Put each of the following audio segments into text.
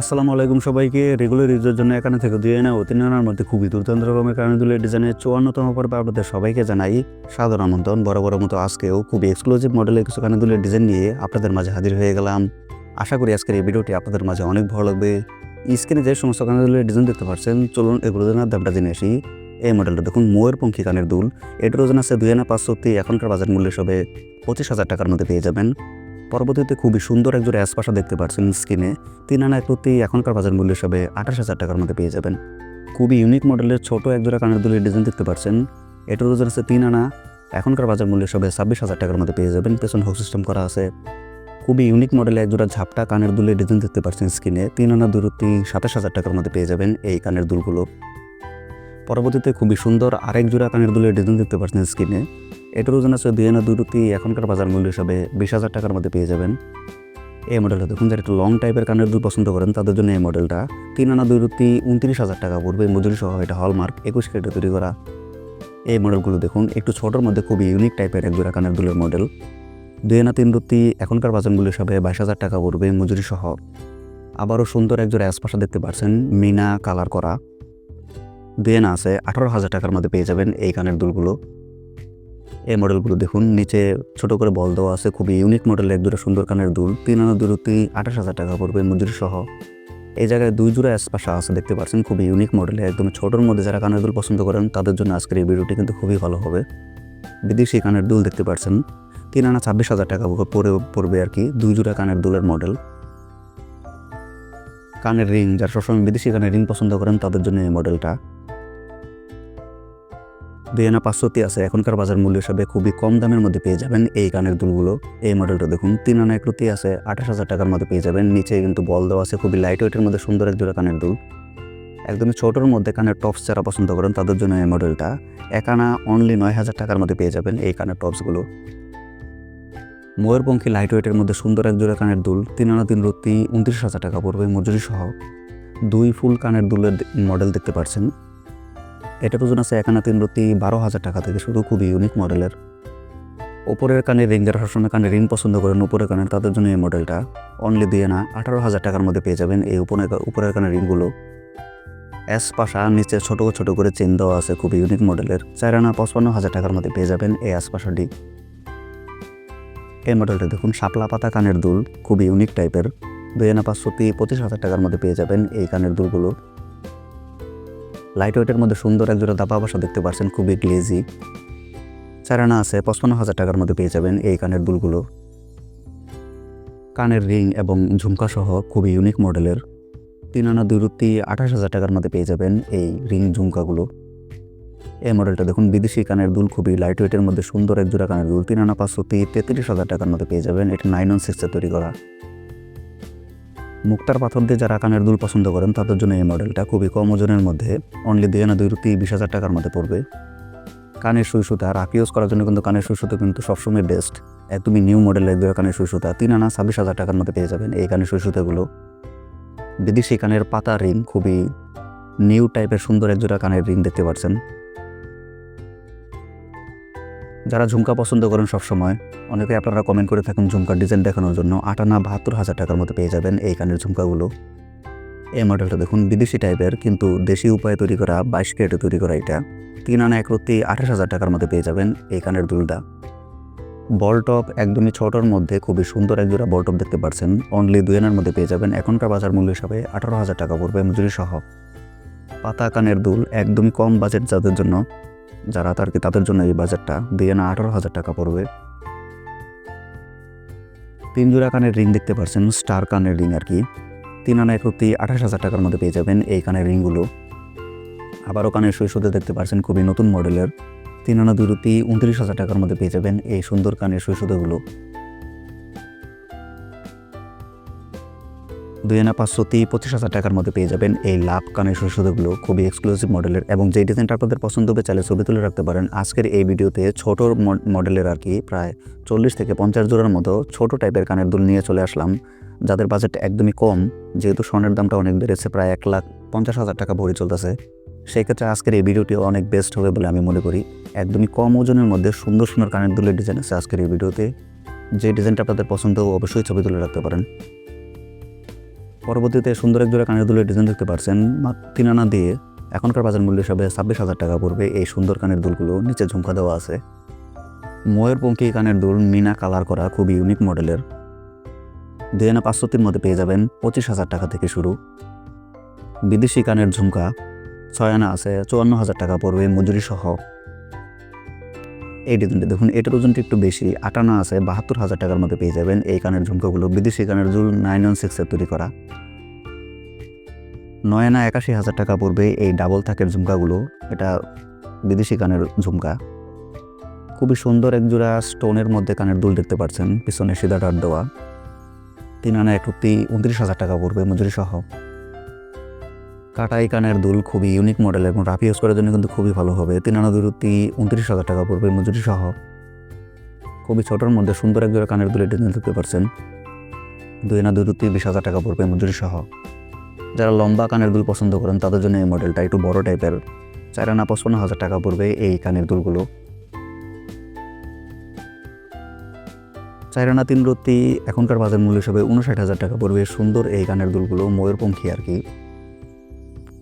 আসসালামু আলাইকুম সবাইকে। রেগুলার ইউজের জন্য এখানে থেকে দুই আনা তিন আনার মধ্যে খুবই দুর্দান্ত রকমের কারণে দুলের ডিজাইনের চুয়ান্নতম পর্বে আপনাদের সবাইকে জানাই সাধারণ আমন্ত্রণ। বড় বড় মতো আজকেও খুবই এক্সক্লুসিভ মডেলের কিছু কানে দুলের ডিজাইন নিয়ে আপনাদের মাঝে হাজির হয়ে গেলাম। আশা করি আজকের এই ভিডিওটি আপনাদের মাঝে অনেক ভালো লাগবে। স্ক্রিনে যে সমস্ত কানে দুলের ডিজাইন দেখতে পাচ্ছেন, চলুন এগুলো জানার দামটা জেনে আসি। এই মডেলটা দেখুন, মোয়ের পঙ্খী কানের দুল। এটার ওজন আছে দুই আনা পাঁচশোটি এখনকার বাজার মূল্য সবে পঁচিশ হাজার টাকার মধ্যে পেয়ে যাবেন। পরবর্তীতে খুবই সুন্দর একজোড়া অ্যাসপাশা দেখতে পাচ্ছেন স্ক্রিনে তিন আনা প্রতি এখনকার বাজার মূল্য হিসাবে আঠাশ হাজার টাকার মধ্যে পেয়ে যাবেন। খুবই ইউনিক মডেলের ছোট একজোড়া কানের দুলের ডিজাইন দেখতে পাচ্ছেন এটার ওজন আছে তিন আনা। এখনকার বাজার মূল্য হিসাবে ছাব্বিশ হাজার টাকার মধ্যে পেয়ে যাবেন। পেছন হোক সিস্টেম করা আছে। খুবই ইউনিক মডেলের একজোড়া ঝাপটা কানের দুলের ডিজাইন দেখতে পাচ্ছেন স্ক্রিনে তিন আনা দূরত্ব সাতাশ হাজার টাকার মধ্যে পেয়ে যাবেন এই কানের দুলগুলো। পরবর্তীতে খুবই সুন্দর আরেক জোড়া কানের দুলের ডিজাইন দেখতে পাচ্ছেন স্ক্রিনে এটার ওজন আছে দুই আনা দূরত্ব এখনকার বাজার মূল্য হিসাবে বিশ হাজার টাকার মধ্যে পেয়ে যাবেন। এই মডেলটা দেখুন, যারা একটু লং টাইপের কানের দুল পছন্দ করেন, তাদের জন্য এই মডেলটা তিন আনা দূরত্ব উনত্রিশ হাজার টাকা পড়বে মজুরি সহ এটা হলমার্ক একুশ কেটে তৈরি করা। এই মডেলগুলো দেখুন, একটু ছোটোর মধ্যে খুবই ইউনিক টাইপের এক জোড়া কানের দুলের মডেল দুই আনা তিন রুত্তি এখনকার বাজার মূল্য হিসাবে বাইশ হাজার টাকা পড়বে মজুরি সহ। আবারও সুন্দর এক জোড়া অ্যাসপাশা দেখতে পাচ্ছেন, মিনা কালার করা। দুই আনা আছে, আঠারো হাজার টাকার মধ্যে পেয়ে যাবেন এই কানের দুলগুলো। এই মডেলগুলো দেখুন, নিচে ছোট করে বল দেওয়া আছে, খুবই ইউনিক মডেল এক দুটো সুন্দর কানের দুল। তিন আনা দূরত্ব আঠাশ হাজার টাকা পড়বে মজুরি সহ। এই জায়গায় দুই জোড়া স্পাশা আছে, দেখতে পাচ্ছেন, খুবই ইউনিক মডেলে একদম ছোটোর মধ্যে যারা কানের দুল পছন্দ করেন, তাদের জন্য আজকের এই ভিডিওটি কিন্তু খুবই ভালো হবে। বিদেশি কানের দুল দেখতে পাচ্ছেন, তিন আনা ছাব্বিশ হাজার টাকা পরে পড়বে আর কি, দুই জোড়া কানের দুলের মডেল কানের রিং, যারা সবসময় বিদেশি কানের রিং পছন্দ করেন, তাদের জন্য এই মডেলটা দুই আনা পাঁচশোটি আছে। এখনকার বাজার মূল্য হিসাবে খুবই কম দামের মধ্যে পেয়ে যাবেন এই কানের দুলগুলো। এই মডেলটা দেখুন, তিন আনা একরতি আছে, আঠাশ হাজার টাকার মধ্যে পেয়ে যাবেন। নিচে কিন্তু বল দেওয়া আছে, খুবই লাইট ওয়েটের মধ্যে সুন্দর এক জোড়া কানের দুল। একদমই ছোটোর মধ্যে কানের টপস যারা পছন্দ করেন, তাদের জন্য এই মডেলটা এক আনা অনলি নয় হাজার টাকার মধ্যে পেয়ে যাবেন এই কানের টপসগুলো ময়ূরপঙ্খী লাইট ওয়েটের মধ্যে সুন্দর এক জোড়া কানের দুল, তিন আনা তিন রত্তি উনত্রিশ হাজার টাকা পড়বে মজুরি সহ। দুই ফুল কানের দুলের মডেল দেখতে পাচ্ছেন। এটার ওজন আছে একানা তিন রত্তি বারো হাজার টাকা থেকে শুরু খুবই ইউনিক মডেলের ওপরের কানে রিং যারা সবসময় কানে রিং পছন্দ করেন, উপরের কানের তাদের জন্য এই মডেলটা অনলি দিয়ে না, আঠারো হাজার টাকার মধ্যে পেয়ে যাবেন এই উপরের কানের রিংগুলো অ্যাস পাশা, নিচে ছোটো ছোটো করে চেন দেওয়া আছে, খুবই ইউনিক মডেলের চার আনা পঁচপান্ন হাজার টাকার মধ্যে পেয়ে যাবেন এই অ্যাসপাশাটি এই মডেলটা দেখুন, শাপলা পাতা কানের দুল, খুবই ইউনিক টাইপের দুই আনা পাঁচশোটি পঁচিশ হাজার টাকার মধ্যে পেয়ে যাবেন এই কানের দুলগুলো। লাইট ওয়েটের মধ্যে সুন্দর একজোড়া দাপা বাসা দেখতে পাচ্ছেন, খুবই গ্লেজি চারানা আছে, পঁচপান্ন হাজার টাকার মধ্যে পেয়ে যাবেন এই কানের দুলগুলো। কানের রিং এবং ঝুমকা সহ খুবই ইউনিক মডেলের তিন আনা দূরত্ব আঠাশ হাজার টাকার মধ্যে পেয়ে যাবেন এই রিং ঝুমকাগুলো। এই মডেলটা দেখুন, বিদেশি কানের দুল, খুবই লাইট ওয়েটের মধ্যে সুন্দর এক জোড়া কানের দুল। তিন আনা পাঁচশো তেত্রিশ হাজার টাকার মধ্যে পেয়ে যাবেন, এটা নাইন ওয়ান সিক্সে তৈরি করা। মুক্তার পাথর দিয়ে যারা কানের দুল পছন্দ করেন, তাদের জন্য এই মডেলটা খুবই কম ওজনের মধ্যে অনলি দুই আনা দুই বিশ হাজার টাকার মধ্যে পড়বে। কানের সুই সুতা রাফ করার জন্য কিন্তু কানের সুই কিন্তু সবসময় বেস্ট একদমই নিউ মডেলের একদম কানের সুই সুতা তিন আনা ছাব্বিশ হাজার টাকার মধ্যে পেয়ে যাবেন এই কানের সুই সুতাগুলো বিদেশি কানের পাতা রিং খুবই নিউ টাইপের সুন্দর একজোড়া কানের রিং দেখতে পাচ্ছেন। যারা ঝুমকা পছন্দ করেন সবসময়, অনেকে আপনারা কমেন্ট করে থাকেন ঝুমকার ডিজাইন দেখানোর জন্য আটানা বাহাত্তর হাজার টাকার মতো পেয়ে যাবেন এই কানের ঝুমকাগুলো। এই মডেলটা দেখুন, বিদেশি টাইপের কিন্তু দেশি উপায়ে তৈরি করা, বাইশ কেটে তৈরি করা এটা। তিন আনা এক রত্তি আঠাশ হাজার টাকার মধ্যে পেয়ে যাবেন এই কানের দুলটা বল টপ একদমই ছোটোর মধ্যে, খুবই সুন্দর এক জোড়া বল টপ দেখতে পাচ্ছেন। অনলি দুই আনার মধ্যে পেয়ে যাবেন। এখনকার বাজার মূল্য হিসাবে আঠারো হাজার টাকা পড়বে মজুরি সহ। পাতা কানের দুল একদমই কম বাজেট যাদের জন্য। যারা তার কি তাদের জন্য এই বাজারটা দিয়ে না আঠারো হাজার টাকা পড়বে। তিন জোড়া কানের রিং দেখতে পাচ্ছেন, স্টার কানের রিং আর কি। তিন আনা একত্রি আঠাশ হাজার টাকার মধ্যে পেয়ে যাবেন এই কানের রিংগুলো। আবারও কানের শৈশবে দেখতে পাচ্ছেন, খুবই নতুন মডেলের। তিন আনা দুরুতি, উনত্রিশ হাজার টাকার মধ্যে পেয়ে যাবেন এই সুন্দর কানের সৈশদগুলো দুই আনা পাঁচশো তি পঁচিশ হাজার টাকার মধ্যে পেয়ে যাবেন এই লাভ কানের সৈশদগুলো খুবই এক্সক্লুসিভ মডেলের এবং যেই ডিজাইনটা আপনাদের পছন্দ হবে চাইলে ছবি তুলে রাখতে পারেন। আজকের এই ভিডিওতে ছোট মডেলের আর কি প্রায় চল্লিশ থেকে পঞ্চাশ জোড়ার মতো ছোট টাইপের কানের দুল নিয়ে চলে আসলাম। যাদের বাজেট একদমই কম, যেহেতু স্বর্ণের দামটা অনেক বেড়েছে, প্রায় এক লাখ পঞ্চাশ হাজার টাকা ভরি চলতেছে। সেই ক্ষেত্রে আজকের এই ভিডিওটিও অনেক বেস্ট হবে বলে আমি মনে করি। একদমই কম ওজনের মধ্যে সুন্দর সুন্দর কানের দুলের ডিজাইন আছে আজকের এই ভিডিওতে। যে ডিজাইনটা আপনাদের পছন্দ, অবশ্যই ছবি তুলে রাখতে পারেন। পরবর্তীতে সুন্দর এক জোড়া কানের দুলের ডিজাইন দেখতে পারছেন। তিন আনা দিয়ে এখনকার বাজার মূল্য হিসাবে ছাব্বিশ হাজার টাকা পড়বে এই সুন্দর কানের দুলগুলো। নিচে ঝুমকা দেওয়া আছে। ময়ূরপঙ্খী কানের দুল মিনা কালার করা খুবই ইউনিক মডেলের দুই আনা পাঁচশোটির মধ্যে পেয়ে যাবেন পঁচিশ হাজার টাকা থেকে শুরু। বিদেশি কানের ঝুমকা ছয় আনা আছে, চুয়ান্ন হাজার টাকা পড়বে মজুরি সহ এই ডিজাইনটি দেখুন, এটার ওজনটি একটু বেশি আটানা আছে, বাহাত্তর হাজার টাকার মধ্যে পেয়ে যাবেন এই কানের ঝুমকাগুলো। বিদেশি কানের জুল নাইন ওয়ান সিক্সের তৈরি করা। নয় আনা একাশি হাজার টাকা পড়বে এই ডাবল থাকের ঝুমকাগুলো, এটা বিদেশি কানের ঝুমকা। খুবই সুন্দর এক জোড়া স্টোনের মধ্যে কানের দুল দেখতে পাচ্ছেন, পিছনে সিধা ডাট দেওয়া। তিন আনা একটি উনত্রিশ হাজার টাকা পড়বে মজুরি সহ। কাটাই কানের দুল খুবই ইউনিক মডেল এবং রাফ ইউজ করার জন্য কিন্তু খুবই ভালো হবে। তিন আনা দুরুতি উনত্রিশ হাজার টাকা পড়বে মজুরি সহ। খুবই ছোটোর মধ্যে সুন্দর এক জোড়া কানের দুলের ডিজাইন দেখতে পারছেন। দুই আনা দুরুতি বিশ হাজার টাকা পড়বে মজুরি সহ। যারা লম্বা কানের দুল পছন্দ করেন, তাদের জন্য এই মডেলটা একটু বড় টাইপের চার আনা পঁচপন্ন হাজার টাকা পড়বে এই কানের দুলগুলো। চার আনা তিন রত্তি এখনকার বাজার মূল্য হিসাবে উনষাট হাজার টাকা পড়বে সুন্দর এই কানের দুলগুলো, ময়ূরপঙ্খী আর কি।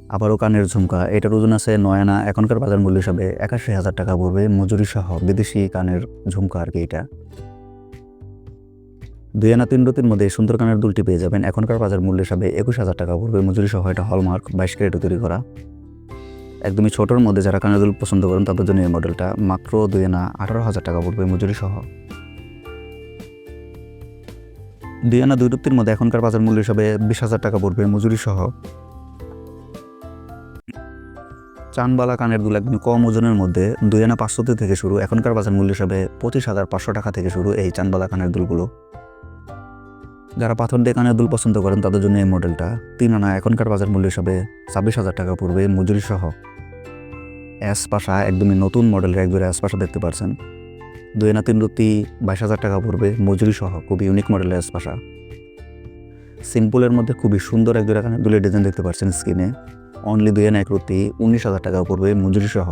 আবারও কানের ঝুমকা। এটার ওজন আছে নয় আনা এখনকার বাজার মূল্য হিসাবে একাশি হাজার টাকা পড়বে মজুরি সহ বিদেশি কানের ঝুমকা আর কি এটা। দুই আনা তিন রতির মধ্যে সুন্দর কানের দুলটি পেয়ে যাবেন। এখনকার বাজার মূল্য হিসাবে একুশ হাজার টাকা পড়বে মজুরি সহ এটা হলমার্ক বাইশ ক্যারেটে তৈরি করা। একদমই ছোটোর মধ্যে যারা কানের দুল পছন্দ করেন তাদের জন্য এই মডেলটা। মাত্র দুই আনা আঠারো হাজার টাকা পড়বে মজুরি সহ। দুই আনা দুই রুক্তির মধ্যে এখনকার বাজার মূল্য হিসাবে বিশ হাজার টাকা পড়বে মজুরি সহ। চানবালা কানের দুল একদম কম ওজনের মধ্যে দুই আনা পাঁচশোতে থেকে শুরু, এখনকার বাজার মূল্য হিসাবে পঁচিশ হাজার পাঁচশো টাকা থেকে শুরু এই চানবালা কানের দুলগুলো। যারা পাথর দিয়ে কানের দুল পছন্দ করেন, তাদের জন্য এই মডেলটা তিন আনা এখনকার বাজার মূল্য হিসাবে ছাব্বিশ হাজার টাকা পড়বে মজুরি সহ। অ্যাস পাশা একদমই নতুন মডেলের এক জোড়া অ্যাস পাশা দেখতে পাচ্ছেন দুই আনা তিন রুতি বাইশ হাজার টাকা পড়বে মজুরি সহ খুবই ইউনিক মডেলের অ্যাস পাশা সিম্পলের মধ্যে খুবই সুন্দর এক জোড়া কানের দুলের ডিজাইন দেখতে পাচ্ছেন স্ক্রিনে অনলি দুই এক রুতি উনিশ হাজার টাকা পড়বে মজুরি সহ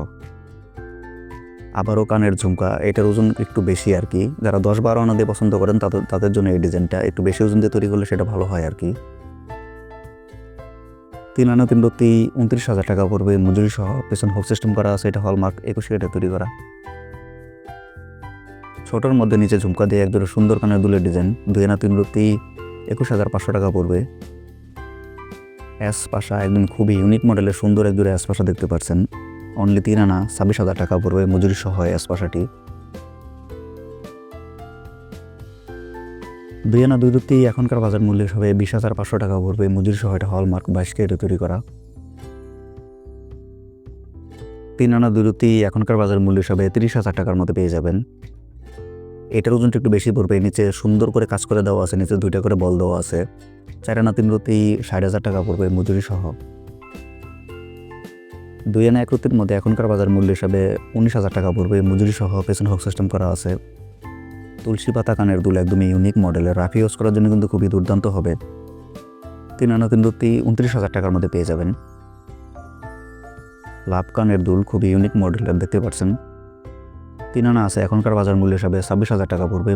আবারও কানের ঝুমকা, এটার ওজন একটু বেশি আর কি। যারা দশ বারো আনা দিয়ে পছন্দ করেন, তাদের তাদের জন্য এই ডিজাইনটা একটু বেশি ওজন দিয়ে তৈরি করলে সেটা ভালো হয় আর কি। তিন আনা তিন রত্তি উনত্রিশ হাজার টাকা পড়বে মজুরি সহ পেছন হোক সিস্টেম করা আছে, এটা হলমার্ক একুশ কেটে তৈরি করা। ছোটোর মধ্যে নিচে ঝুমকা দিয়ে একদম সুন্দর কানের দুলের ডিজাইন। দুই আনা তিন রত্তি একুশ হাজার পাঁচশো টাকা পড়বে। অ্যাস পাশা একদম খুবই ইউনিক মডেলের সুন্দর এক জোড়া অ্যাস পাশা দেখতে পাচ্ছেন। অনলি তিন আনা, ছাব্বিশ হাজার টাকা পড়বে মজুরি সহ অ্যাস পাশাটি দুই আনা দুই দুটি এখনকার বাজার মূল্য হিসাবে বিশ হাজার পাঁচশো টাকা পড়বে মজুরি সহ এটা হলমার্ক বাইশ কেটে তৈরি করা। তিন আনা দুই দুটি এখনকার বাজার মূল্য হিসাবে তিরিশ হাজার টাকার মধ্যে পেয়ে যাবেন। এটার ওজনটা একটু বেশি পড়বে। নিচে সুন্দর করে কাজ করে দেওয়া আছে, নিচে দুইটা করে বল দেওয়া আছে। চার আনা তিন রুতি ষাট হাজার টাকা পড়বে মজুরি সহ। দুই আনা এক রুতির মধ্যে এখনকার বাজার মূল্য হিসাবে উনিশ হাজার টাকা পড়বে মজুরি সহ পেছন হক সিস্টেম করা আছে। তুলসী পাতা কানের দুল একদমই ইউনিক মডেলের রাফি ইউজ করার জন্য কিন্তু খুবই দুর্দান্ত হবে। তিন আনা তিন রুতি উনত্রিশ হাজার টাকার মধ্যে পেয়ে যাবেন। লাভ কানের দুল খুবই ইউনিক মডেলের দেখতে পাচ্ছেন। তিন আনা আছে এখনকার বাজার মূল্য হিসাবে ছাব্বিশ হাজার টাকা পড়বে।